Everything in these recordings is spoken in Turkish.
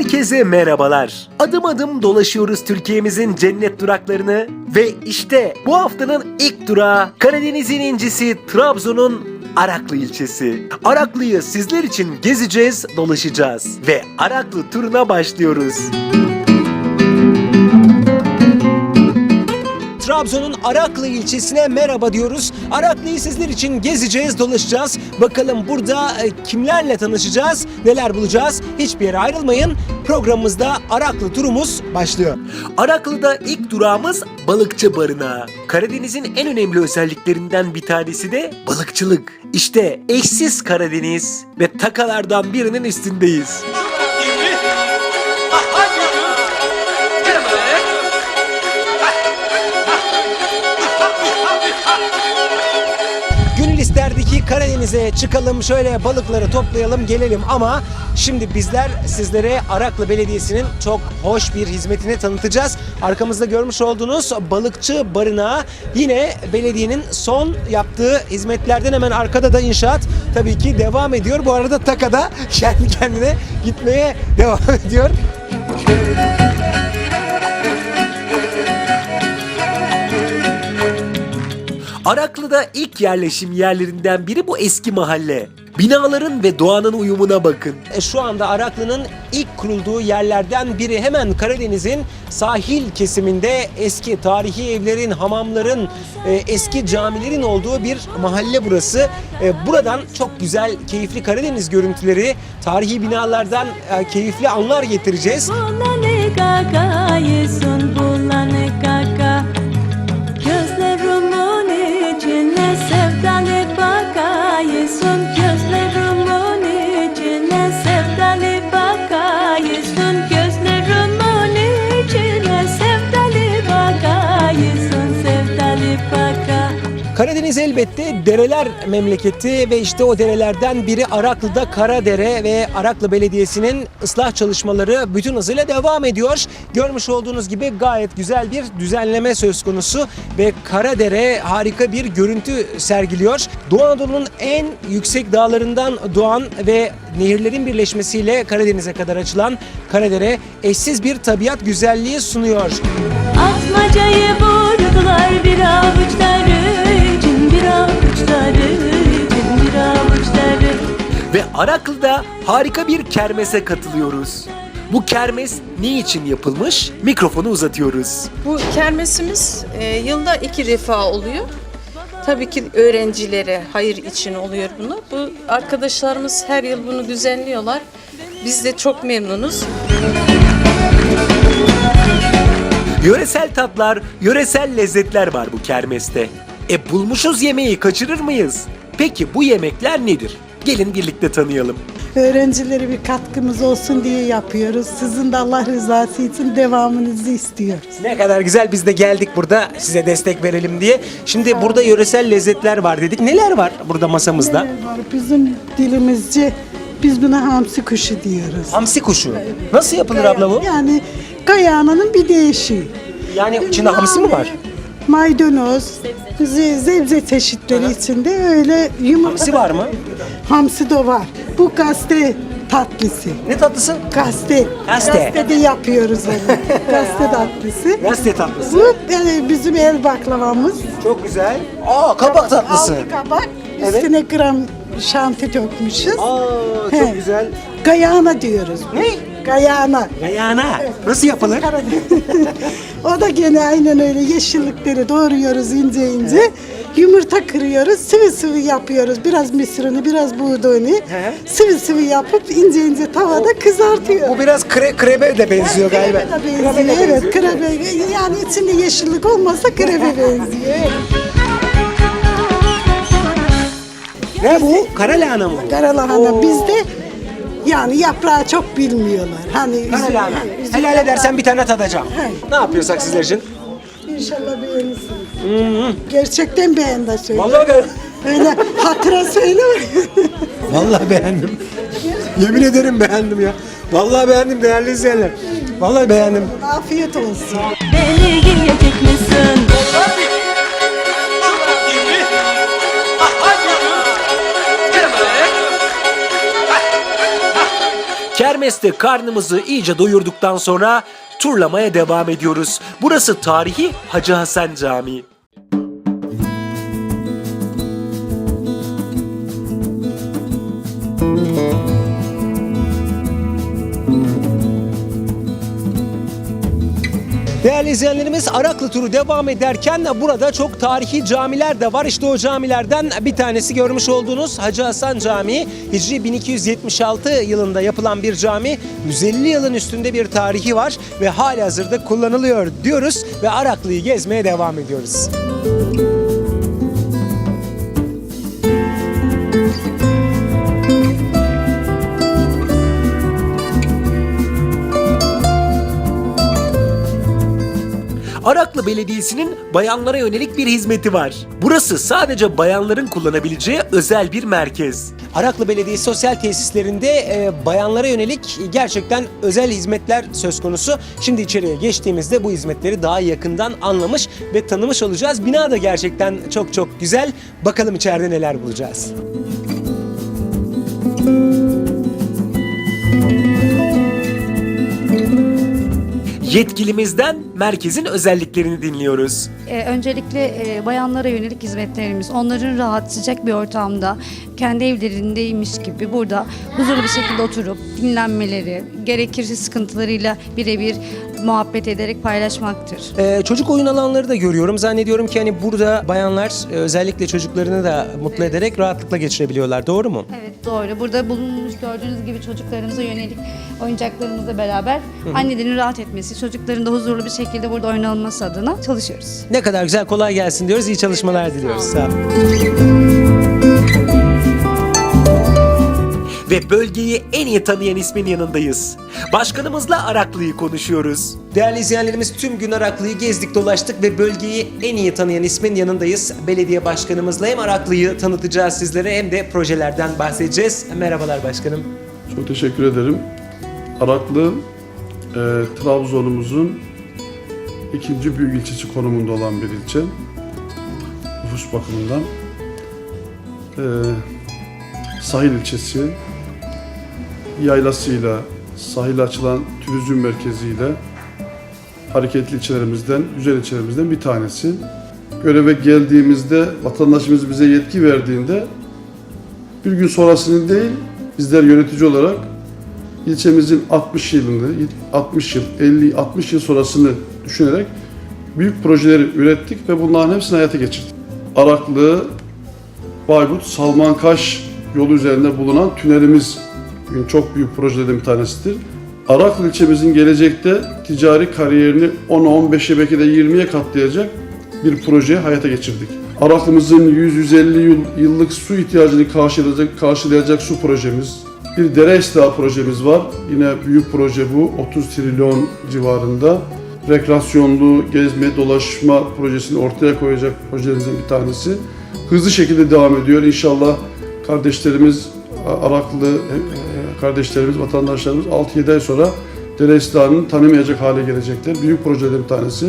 Herkese merhabalar. Adım adım dolaşıyoruz Türkiye'mizin cennet duraklarını ve işte bu haftanın ilk durağı Karadeniz'in incisi Trabzon'un Araklı ilçesi. Araklı'yı sizler için gezeceğiz, dolaşacağız ve Araklı turuna başlıyoruz. Trabzon'un Araklı ilçesine merhaba diyoruz. Araklı'yı sizler için gezeceğiz, dolaşacağız. Bakalım burada e, kimlerle tanışacağız, neler bulacağız? Hiçbir yere ayrılmayın. Programımızda Araklı turumuz başlıyor. Araklı'da ilk durağımız balıkçı barınağı. Karadeniz'in en önemli özelliklerinden bir tanesi de balıkçılık. İşte eşsiz Karadeniz ve takalardan birinin üstündeyiz. Ki Karadeniz'e çıkalım şöyle balıkları toplayalım gelelim ama şimdi bizler sizlere Araklı Belediyesi'nin çok hoş bir hizmetini tanıtacağız. Arkamızda görmüş olduğunuz balıkçı barınağı yine belediyenin son yaptığı hizmetlerden hemen arkada da inşaat tabii ki devam ediyor. Bu arada Taka'da kendi kendine gitmeye devam ediyor. Araklı'da ilk yerleşim yerlerinden biri bu eski mahalle. Binaların ve doğanın uyumuna bakın. E, şu anda Araklı'nın ilk kurulduğu yerlerden biri hemen Karadeniz'in sahil kesiminde eski tarihi evlerin, hamamların, e, eski camilerin olduğu bir mahalle burası. E, buradan çok güzel, keyifli Karadeniz görüntüleri, tarihi binalardan e, keyifli anlar getireceğiz. Karadeniz elbette dereler memleketi ve işte o derelerden biri Araklı'da Karadere ve Araklı Belediyesi'nin ıslah çalışmaları bütün hızıyla devam ediyor. Görmüş olduğunuz gibi gayet güzel bir düzenleme söz konusu ve Karadere harika bir görüntü sergiliyor. Doğu Anadolu'nun en yüksek dağlarından doğan ve nehirlerin birleşmesiyle Karadeniz'e kadar açılan Karadere eşsiz bir tabiat güzelliği sunuyor. Atmacayı vurdular bir avuçları Ve Araklı'da harika bir kermese katılıyoruz. Bu kermes ne için yapılmış? Mikrofonu uzatıyoruz. Bu kermesimiz e, yılda iki defa oluyor. Tabii ki öğrencilere hayır için oluyor bunu. Bu arkadaşlarımız her yıl bunu düzenliyorlar. Biz de çok memnunuz. Yöresel tatlar, yöresel lezzetler var bu kermeste. E bulmuşuz yemeği kaçırır mıyız? Peki bu yemekler nedir? Gelin birlikte tanıyalım. Öğrencilere bir katkımız olsun diye yapıyoruz. Sizin de Allah rızası için devamınızı istiyoruz. Ne kadar güzel biz de geldik burada size destek verelim diye. Şimdi burada yöresel lezzetler var dedik. Neler var burada masamızda? Neler var? Bizim dilimizce biz buna hamsi kuşu diyoruz. Hamsi kuşu. Nasıl yapılır abla bu? Yani kayağının bir değişiği. Yani içinde hamsi mi var? Maydanoz, ze- zebze çeşitleri içinde öyle yumurta. Hamsi var mı? Hamsi de var. Bu kaste tatlısı. Ne tatlısı? Kaste. Kaste. de yapıyoruz onu. kaste tatlısı. Gazete tatlısı. Bu yani bizim el baklavamız. Çok güzel. Aa kabak tatlısı. Altı kabak, Evet. üstüne gram şanti dökmüşüz. Aa He. çok güzel. Gayana diyoruz. Ne? Gayana. Gayana. Nasıl yapılır? O da gene aynen öyle yeşillikleri doğruyoruz ince ince. Yumurta kırıyoruz, sıvı sıvı yapıyoruz. Biraz mısırını, biraz buğdayını. Sıvı sıvı yapıp ince ince tavada kızartıyoruz. Bu biraz kre, krebe de benziyor galiba. Krebe de benziyor, evet. Krebe, yani içinde yeşillik olmasa krebe benziyor. Ne bu? Kara lahana mı? bu? Karalahana bizde yani yaprağı çok bilmiyorlar. Hani üzüm- lahana. üzüm Helal yaprağı- edersen bir tane tadacağım. He. Ne yapıyorsak sizler için? İnşallah beğenirsiniz. Gerçekten beğen de söyle. Vallahi ben... Öyle hatıra söyle. Vallahi beğendim. Yemin ederim beğendim ya. Vallahi beğendim değerli izleyenler. Vallahi beğendim. Afiyet olsun. Beni yiyecek misin? Kermeste karnımızı iyice doyurduktan sonra turlamaya devam ediyoruz. Burası tarihi Hacı Hasan Camii. Değerli izleyenlerimiz Araklı turu devam ederken burada çok tarihi camiler de var. İşte o camilerden bir tanesi görmüş olduğunuz Hacı Hasan Camii. Hicri 1276 yılında yapılan bir cami. 150 yılın üstünde bir tarihi var ve hali hazırda kullanılıyor diyoruz ve Araklı'yı gezmeye devam ediyoruz. Araklı Belediyesi'nin bayanlara yönelik bir hizmeti var. Burası sadece bayanların kullanabileceği özel bir merkez. Araklı Belediyesi sosyal tesislerinde e, bayanlara yönelik gerçekten özel hizmetler söz konusu. Şimdi içeriye geçtiğimizde bu hizmetleri daha yakından anlamış ve tanımış olacağız. Bina da gerçekten çok çok güzel. Bakalım içeride neler bulacağız. Yetkilimizden merkezin özelliklerini dinliyoruz. Ee, öncelikle e, bayanlara yönelik hizmetlerimiz. Onların rahat, sıcak bir ortamda, kendi evlerindeymiş gibi burada huzurlu bir şekilde oturup dinlenmeleri, gerekirse sıkıntılarıyla birebir muhabbet ederek paylaşmaktır. Ee, çocuk oyun alanları da görüyorum. Zannediyorum ki hani burada bayanlar e, özellikle çocuklarını da mutlu ederek rahatlıkla geçirebiliyorlar. Doğru mu? Evet doğru. Burada bulunmuş gördüğünüz gibi çocuklarımıza yönelik oyuncaklarımızla beraber annelerin rahat etmesi, çocukların da huzurlu bir şekilde burada oynanması adına çalışıyoruz. Ne kadar güzel kolay gelsin diyoruz. İyi çalışmalar diliyoruz. Sağ olun. Ve bölgeyi en iyi tanıyan ismin yanındayız. Başkanımızla Araklı'yı konuşuyoruz. Değerli izleyenlerimiz tüm gün Araklı'yı gezdik dolaştık ve bölgeyi en iyi tanıyan ismin yanındayız. Belediye başkanımızla hem Araklı'yı tanıtacağız sizlere hem de projelerden bahsedeceğiz. Merhabalar başkanım. Çok teşekkür ederim. Araklı, e, Trabzon'umuzun ikinci büyük ilçesi konumunda olan bir ilçe. Nüfus bakımından. E, sahil ilçesi, yaylasıyla, sahile açılan turizm merkeziyle hareketli ilçelerimizden, güzel ilçelerimizden bir tanesi. Göreve geldiğimizde, vatandaşımız bize yetki verdiğinde bir gün sonrasını değil, bizler yönetici olarak ilçemizin 60 yılını, 60 yıl, 50, 60 yıl sonrasını düşünerek büyük projeleri ürettik ve bunların hepsini hayata geçirdik. Araklı, Bayburt, Salmankaş yolu üzerinde bulunan tünelimiz bugün çok büyük projelerden bir tanesidir. Araklı ilçemizin gelecekte ticari kariyerini 10'a 15'e belki de 20'ye katlayacak bir projeyi hayata geçirdik. Araklımızın 100-150 yıl, yıllık su ihtiyacını karşılayacak, karşılayacak su projemiz, bir dere ıslahı projemiz var. Yine büyük proje bu. 30 trilyon civarında. Rekreasyonlu gezme, dolaşma projesini ortaya koyacak projelerimizin bir tanesi. Hızlı şekilde devam ediyor. İnşallah kardeşlerimiz, Araklı kardeşlerimiz, vatandaşlarımız 6-7 ay sonra dere ıslahını tanımayacak hale gelecekler. Büyük projelerin bir tanesi.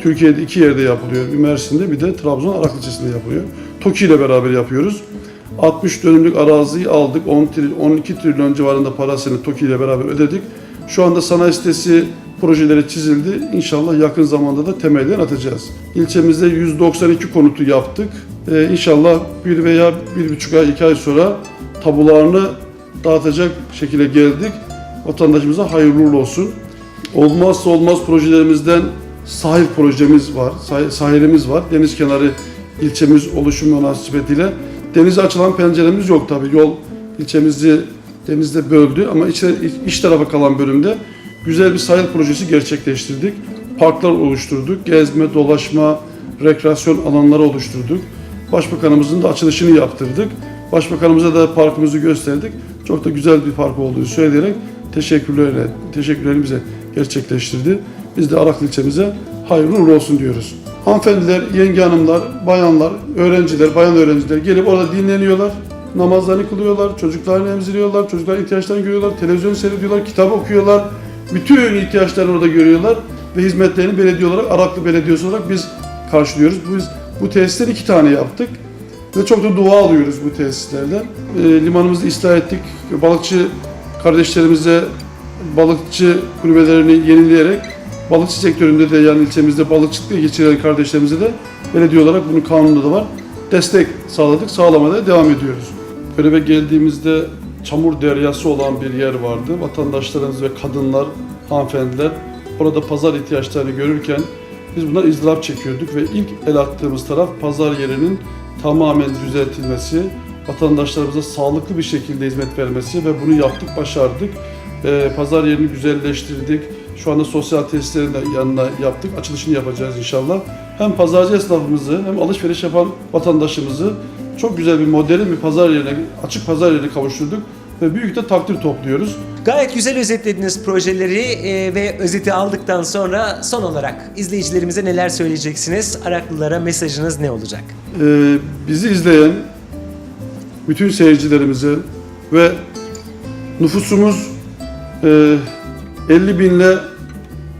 Türkiye'de iki yerde yapılıyor. Bir Mersin'de bir de Trabzon Araklı ilçesinde yapılıyor. TOKİ ile beraber yapıyoruz. 60 dönümlük araziyi aldık. 10 tri- 12 trilyon civarında parasını TOKİ ile beraber ödedik. Şu anda sanayi sitesi projeleri çizildi. İnşallah yakın zamanda da temellerini atacağız. İlçemizde 192 konutu yaptık. Ee, inşallah bir veya bir buçuk ay, iki ay sonra tabularını dağıtacak şekilde geldik. Vatandaşımıza hayırlı olsun. Olmazsa olmaz projelerimizden sahil projemiz var, sah- sahilimiz var. Deniz kenarı ilçemiz oluşum münasebetiyle denize açılan penceremiz yok tabii. Yol ilçemizi denizde böldü ama iç, iç tarafa kalan bölümde güzel bir sahil projesi gerçekleştirdik. Parklar oluşturduk. Gezme, dolaşma, rekreasyon alanları oluşturduk. Başbakanımızın da açılışını yaptırdık. Başbakanımıza da parkımızı gösterdik. Çok da güzel bir park olduğunu söyleyerek teşekkürlerle, teşekkürlerimizi gerçekleştirdi. Biz de Araklı ilçemize hayırlı uğurlu olsun diyoruz. Hanımefendiler, yenge hanımlar, bayanlar, öğrenciler, bayan öğrenciler gelip orada dinleniyorlar. Namazlarını kılıyorlar, çocuklarını emziriyorlar, çocukların ihtiyaçlarını görüyorlar, televizyon seyrediyorlar, kitap okuyorlar. Bütün ihtiyaçlarını orada görüyorlar ve hizmetlerini belediye olarak, Araklı Belediyesi olarak biz karşılıyoruz. Biz bu tesisleri iki tane yaptık ve çok da dua alıyoruz bu tesislerden. E, limanımızı ıslah ettik. Balıkçı kardeşlerimize balıkçı kulübelerini yenileyerek balıkçı sektöründe de yani ilçemizde balıkçılıkla geçiren kardeşlerimize de belediye olarak bunun kanunda da var. Destek sağladık, sağlamaya devam ediyoruz. Göreve geldiğimizde çamur deryası olan bir yer vardı. Vatandaşlarımız ve kadınlar, hanımefendiler orada pazar ihtiyaçlarını görürken biz buna izdırap çekiyorduk ve ilk el attığımız taraf pazar yerinin tamamen düzeltilmesi, vatandaşlarımıza sağlıklı bir şekilde hizmet vermesi ve bunu yaptık, başardık. Ee, pazar yerini güzelleştirdik. Şu anda sosyal tesislerin de yanına yaptık. Açılışını yapacağız inşallah. Hem pazarcı esnafımızı hem alışveriş yapan vatandaşımızı çok güzel bir modern bir pazar yerine, açık pazar yerine kavuşturduk büyük de takdir topluyoruz. Gayet güzel özetlediniz projeleri e, ve özeti aldıktan sonra son olarak izleyicilerimize neler söyleyeceksiniz? Araklılara mesajınız ne olacak? Ee, bizi izleyen bütün seyircilerimize ve nüfusumuz e, 50 binle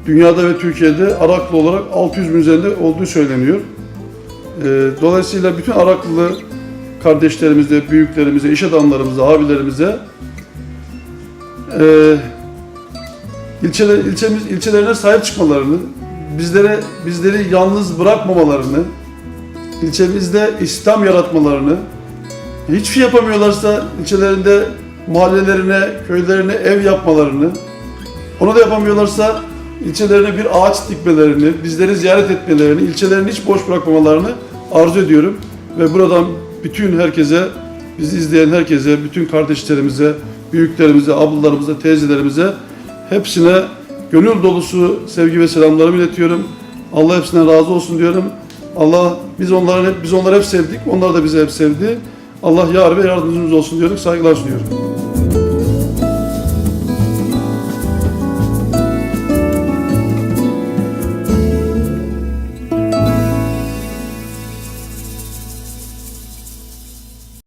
dünyada ve Türkiye'de Araklı olarak 600 bin üzerinde olduğu söyleniyor. Ee, dolayısıyla bütün Araklı kardeşlerimize, büyüklerimize, iş adamlarımıza, abilerimize e, ilçeler, ilçemiz, ilçelerine sahip çıkmalarını, bizlere bizleri yalnız bırakmamalarını, ilçemizde İslam yaratmalarını, hiçbir şey yapamıyorlarsa ilçelerinde mahallelerine, köylerine ev yapmalarını, onu da yapamıyorlarsa ilçelerine bir ağaç dikmelerini, bizleri ziyaret etmelerini, ilçelerini hiç boş bırakmamalarını arzu ediyorum. Ve buradan bütün herkese, bizi izleyen herkese, bütün kardeşlerimize, büyüklerimize, ablalarımıza, teyzelerimize hepsine gönül dolusu sevgi ve selamlarımı iletiyorum. Allah hepsinden razı olsun diyorum. Allah biz onları biz onları hep sevdik. Onlar da bizi hep sevdi. Allah yar ve yardımcımız olsun diyorum. Saygılar sunuyorum.